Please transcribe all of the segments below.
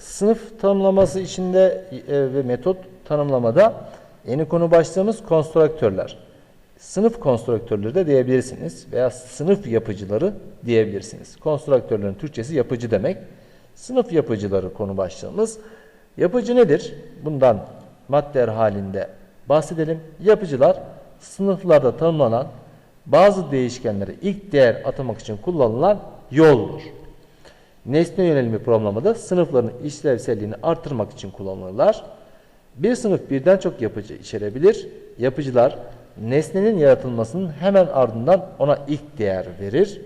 sınıf tanımlaması içinde e, ve metot tanımlamada yeni konu başlığımız konstruktörler. Sınıf konstruktörleri de diyebilirsiniz veya sınıf yapıcıları diyebilirsiniz. Konstruktörlerin Türkçesi yapıcı demek. Sınıf yapıcıları konu başlığımız. Yapıcı nedir? Bundan maddeler halinde bahsedelim. Yapıcılar sınıflarda tanımlanan bazı değişkenlere ilk değer atamak için kullanılan yoldur. Nesne yönelimli programlamada sınıfların işlevselliğini artırmak için kullanılırlar. Bir sınıf birden çok yapıcı içerebilir. Yapıcılar nesnenin yaratılmasının hemen ardından ona ilk değer verir.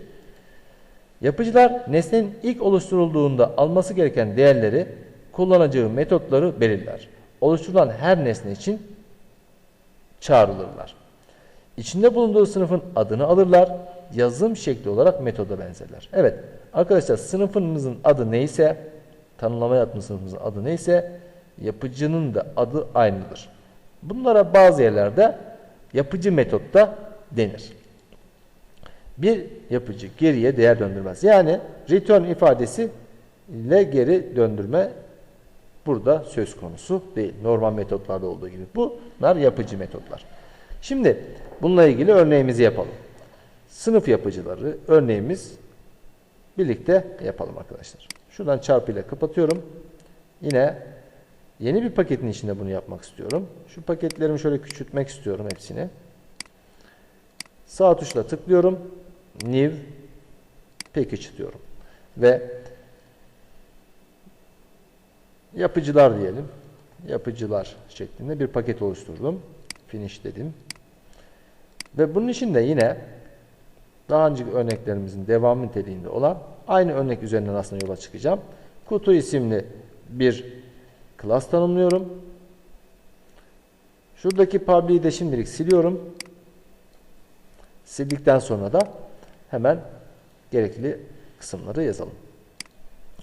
Yapıcılar nesnenin ilk oluşturulduğunda alması gereken değerleri kullanacağı metotları belirler. Oluşturulan her nesne için çağrılırlar. İçinde bulunduğu sınıfın adını alırlar. Yazım şekli olarak metoda benzerler. Evet arkadaşlar sınıfımızın adı neyse, tanımlama yapma sınıfımızın adı neyse yapıcının da adı aynıdır. Bunlara bazı yerlerde yapıcı metotta denir. Bir yapıcı geriye değer döndürmez. Yani return ifadesi ile geri döndürme burada söz konusu değil. Normal metotlarda olduğu gibi. Bunlar yapıcı metotlar. Şimdi bununla ilgili örneğimizi yapalım. Sınıf yapıcıları örneğimiz birlikte yapalım arkadaşlar. Şuradan çarpıyla kapatıyorum. Yine yeni bir paketin içinde bunu yapmak istiyorum. Şu paketlerimi şöyle küçültmek istiyorum hepsini. Sağ tuşla tıklıyorum. New Package diyorum. Ve yapıcılar diyelim. Yapıcılar şeklinde bir paket oluşturdum. Finish dedim. Ve bunun için de yine daha önceki örneklerimizin devamı niteliğinde olan aynı örnek üzerinden aslında yola çıkacağım. Kutu isimli bir class tanımlıyorum. Şuradaki public'i de şimdilik siliyorum. Sildikten sonra da hemen gerekli kısımları yazalım.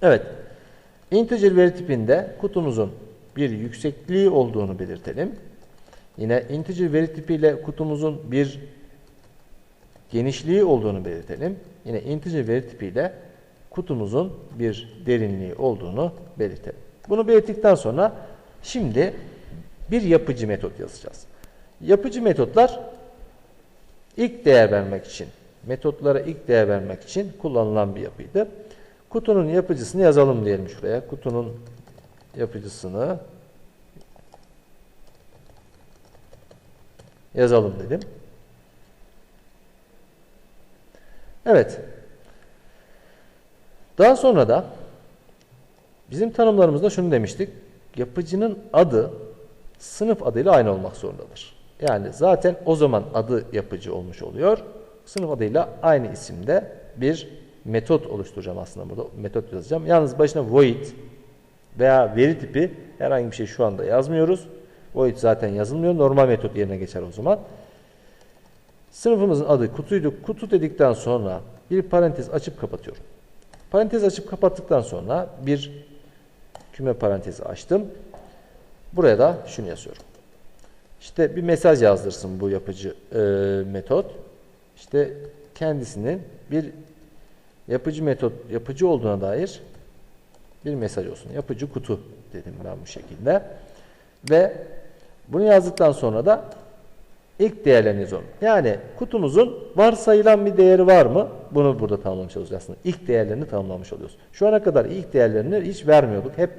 Evet. Integer veri tipinde kutumuzun bir yüksekliği olduğunu belirtelim. Yine integer veri tipiyle kutumuzun bir genişliği olduğunu belirtelim. Yine integer veri tipiyle kutumuzun bir derinliği olduğunu belirtelim. Bunu belirttikten sonra şimdi bir yapıcı metot yazacağız. Yapıcı metotlar ilk değer vermek için, metotlara ilk değer vermek için kullanılan bir yapıydı. Kutunun yapıcısını yazalım diyelim şuraya. Kutunun yapıcısını yazalım dedim. Evet. Daha sonra da bizim tanımlarımızda şunu demiştik. Yapıcının adı sınıf adıyla aynı olmak zorundadır. Yani zaten o zaman adı yapıcı olmuş oluyor. Sınıf adıyla aynı isimde bir metot oluşturacağım aslında burada. Metot yazacağım. Yalnız başına void veya veri tipi herhangi bir şey şu anda yazmıyoruz. Void zaten yazılmıyor. Normal metot yerine geçer o zaman. Sınıfımızın adı kutuydu. Kutu dedikten sonra bir parantez açıp kapatıyorum. Parantez açıp kapattıktan sonra bir küme parantezi açtım. Buraya da şunu yazıyorum. İşte bir mesaj yazdırsın bu yapıcı e, metot. İşte kendisinin bir yapıcı metot yapıcı olduğuna dair bir mesaj olsun. Yapıcı kutu dedim ben bu şekilde. Ve bunu yazdıktan sonra da ilk değerlerini yazıyorum. Yani kutumuzun varsayılan bir değeri var mı? Bunu burada tamamlamış olacağız aslında. İlk değerlerini tamamlamış oluyoruz. Şu ana kadar ilk değerlerini hiç vermiyorduk. Hep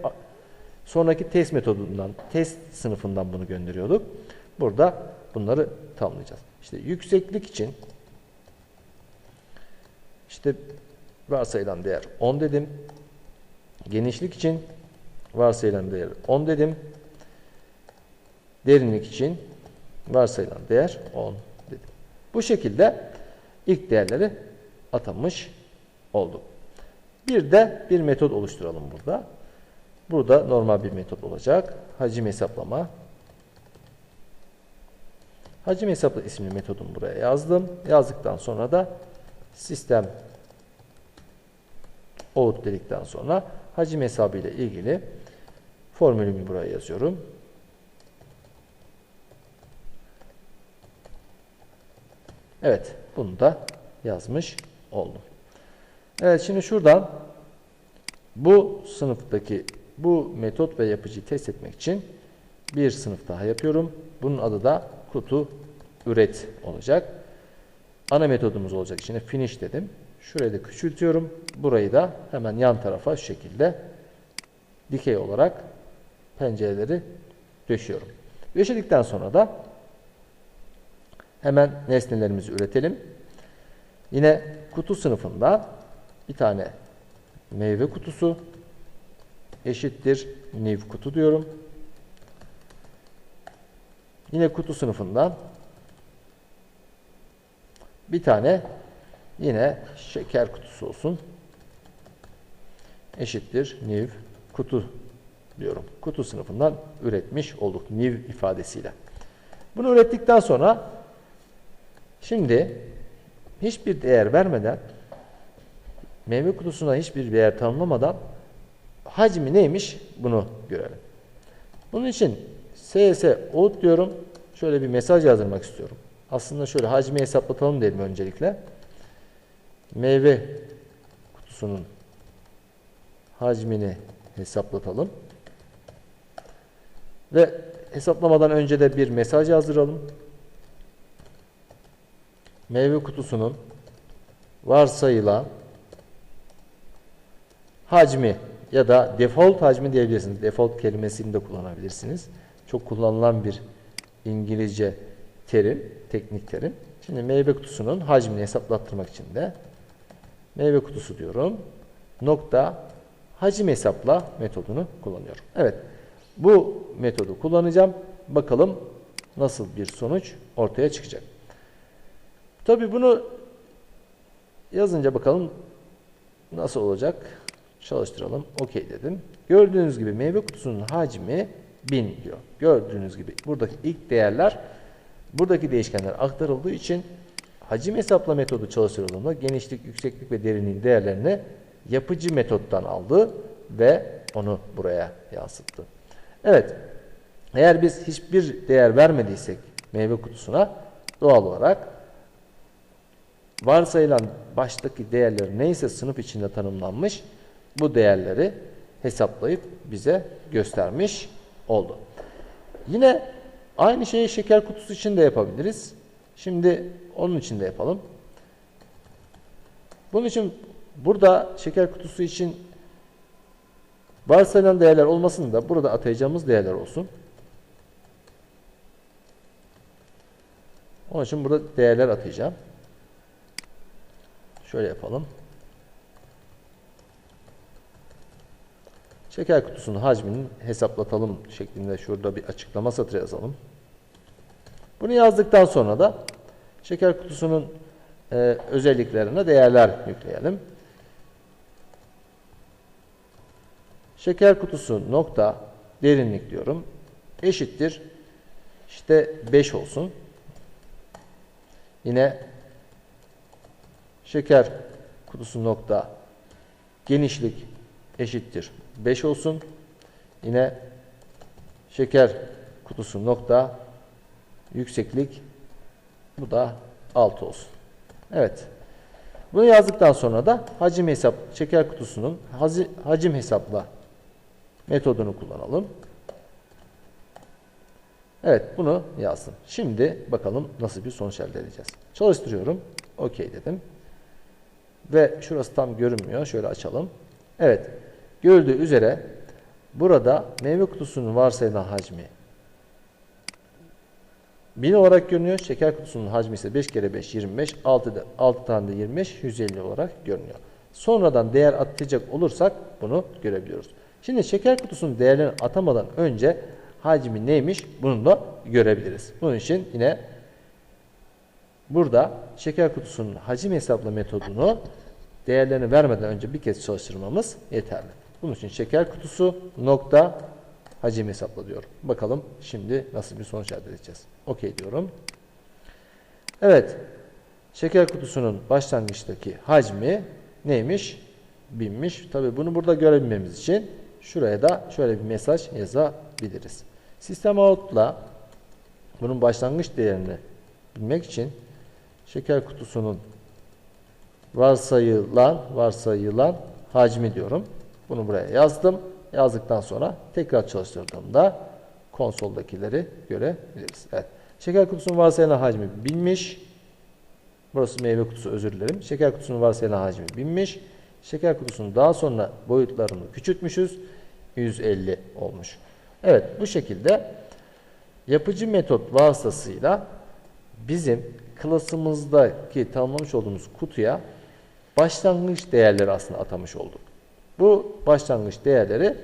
sonraki test metodundan, test sınıfından bunu gönderiyorduk. Burada bunları tamamlayacağız. İşte yükseklik için işte varsayılan değer 10 dedim. Genişlik için varsayılan değer 10 dedim. Derinlik için varsayılan değer 10 dedim. Bu şekilde ilk değerleri atamış olduk. Bir de bir metot oluşturalım burada. Burada normal bir metot olacak. Hacim hesaplama. Hacim hesapla isimli metodumu buraya yazdım. Yazdıktan sonra da sistem out dedikten sonra hacim hesabı ile ilgili formülümü buraya yazıyorum. Evet, bunu da yazmış oldum. Evet, şimdi şuradan bu sınıftaki bu metot ve yapıcıyı test etmek için bir sınıf daha yapıyorum. Bunun adı da kutu üret olacak. Ana metodumuz olacak. İçine finish dedim. Şurayı da küçültüyorum. Burayı da hemen yan tarafa şu şekilde dikey olarak pencereleri döşüyorum. Döşedikten sonra da hemen nesnelerimizi üretelim. Yine kutu sınıfında bir tane meyve kutusu eşittir new kutu diyorum. Yine kutu sınıfından bir tane yine şeker kutusu olsun. Eşittir new kutu diyorum. Kutu sınıfından üretmiş olduk new ifadesiyle. Bunu ürettikten sonra şimdi hiçbir değer vermeden meyve kutusuna hiçbir değer tanımlamadan hacmi neymiş bunu görelim. Bunun için cs out diyorum. Şöyle bir mesaj yazdırmak istiyorum. Aslında şöyle hacmi hesaplatalım dedim öncelikle. Meyve kutusunun hacmini hesaplatalım. Ve hesaplamadan önce de bir mesaj yazdıralım. Meyve kutusunun varsayılan hacmi ya da default hacmi diyebilirsiniz. Default kelimesini de kullanabilirsiniz. Çok kullanılan bir İngilizce terim, teknik terim. Şimdi meyve kutusunun hacmini hesaplattırmak için de meyve kutusu diyorum. Nokta hacim hesapla metodunu kullanıyorum. Evet. Bu metodu kullanacağım. Bakalım nasıl bir sonuç ortaya çıkacak. Tabii bunu yazınca bakalım nasıl olacak. Çalıştıralım. OK dedim. Gördüğünüz gibi meyve kutusunun hacmi 1000 diyor. Gördüğünüz gibi buradaki ilk değerler buradaki değişkenler aktarıldığı için hacim hesapla metodu çalıştırıldığında genişlik, yükseklik ve derinliğin değerlerini yapıcı metottan aldı ve onu buraya yansıttı. Evet. Eğer biz hiçbir değer vermediysek meyve kutusuna doğal olarak varsayılan baştaki değerler neyse sınıf içinde tanımlanmış bu değerleri hesaplayıp bize göstermiş oldu. Yine aynı şeyi şeker kutusu için de yapabiliriz. Şimdi onun için de yapalım. Bunun için burada şeker kutusu için varsayılan değerler olmasın da burada atayacağımız değerler olsun. Onun için burada değerler atayacağım. Şöyle yapalım. Şeker kutusunun hacmini hesaplatalım şeklinde şurada bir açıklama satırı yazalım. Bunu yazdıktan sonra da şeker kutusunun e, özelliklerine değerler yükleyelim. Şeker kutusu nokta derinlik diyorum. Eşittir. İşte 5 olsun. Yine şeker kutusu nokta genişlik eşittir 5 olsun. Yine şeker kutusu nokta yükseklik bu da 6 olsun. Evet. Bunu yazdıktan sonra da hacim hesap şeker kutusunun hacim hesapla metodunu kullanalım. Evet bunu yazdım. Şimdi bakalım nasıl bir sonuç elde edeceğiz. Çalıştırıyorum. OK dedim. Ve şurası tam görünmüyor. Şöyle açalım. Evet. Gördüğü üzere burada meyve kutusunun varsayılan hacmi 1000 olarak görünüyor. Şeker kutusunun hacmi ise 5 kere 5 25. 6, de, 6 tane de 25 150 olarak görünüyor. Sonradan değer atacak olursak bunu görebiliyoruz. Şimdi şeker kutusunun değerlerini atamadan önce hacmi neymiş bunu da görebiliriz. Bunun için yine burada şeker kutusunun hacim hesapla metodunu değerlerini vermeden önce bir kez çalıştırmamız yeterli. Bunun için şeker kutusu nokta hacim hesapla diyorum. Bakalım şimdi nasıl bir sonuç elde edeceğiz. OK diyorum. Evet. Şeker kutusunun başlangıçtaki hacmi neymiş? Binmiş. Tabi bunu burada görebilmemiz için şuraya da şöyle bir mesaj yazabiliriz. Sistem out'la bunun başlangıç değerini bilmek için şeker kutusunun varsayılan varsayılan hacmi diyorum. Bunu buraya yazdım. yazdıktan sonra tekrar çalıştırdığımda konsoldakileri görebiliriz. Evet. Şeker kutusunun varsayılan hacmi 1000'miş. Burası meyve kutusu özür dilerim. Şeker kutusunun varsayılan hacmi 1000'miş. Şeker kutusunun daha sonra boyutlarını küçültmüşüz. 150 olmuş. Evet bu şekilde yapıcı metot vasıtasıyla bizim klasımızdaki tanımlamış olduğumuz kutuya başlangıç değerleri aslında atamış olduk. Bu başlangıç değerleri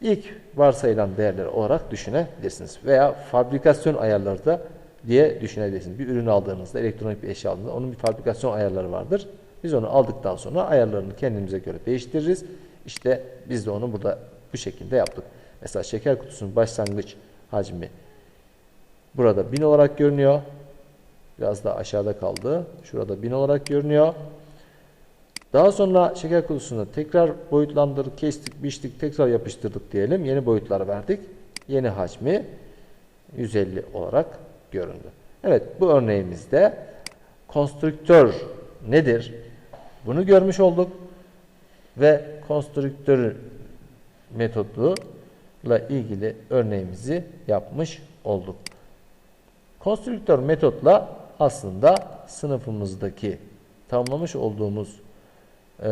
ilk varsayılan değerler olarak düşünebilirsiniz. Veya fabrikasyon ayarları da diye düşünebilirsiniz. Bir ürün aldığınızda, elektronik bir eşya aldığınızda onun bir fabrikasyon ayarları vardır. Biz onu aldıktan sonra ayarlarını kendimize göre değiştiririz. İşte biz de onu burada bu şekilde yaptık. Mesela şeker kutusunun başlangıç hacmi burada 1000 olarak görünüyor. Biraz daha aşağıda kaldı. Şurada 1000 olarak görünüyor. Daha sonra şeker kutusunu tekrar boyutlandırdık, kestik, biçtik, tekrar yapıştırdık diyelim. Yeni boyutlar verdik. Yeni hacmi 150 olarak göründü. Evet bu örneğimizde konstrüktör nedir? Bunu görmüş olduk ve konstrüktör metoduyla ilgili örneğimizi yapmış olduk. Konstrüktör metotla aslında sınıfımızdaki tanımlamış olduğumuz e,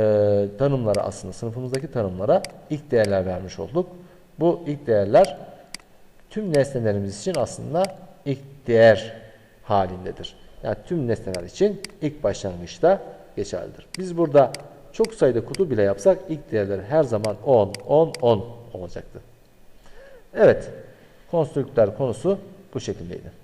tanımlara aslında sınıfımızdaki tanımlara ilk değerler vermiş olduk. Bu ilk değerler tüm nesnelerimiz için aslında ilk değer halindedir. Yani tüm nesneler için ilk başlangıçta geçerlidir. Biz burada çok sayıda kutu bile yapsak ilk değerleri her zaman 10, 10, 10 olacaktı. Evet, konstrüktör konusu bu şekildeydi.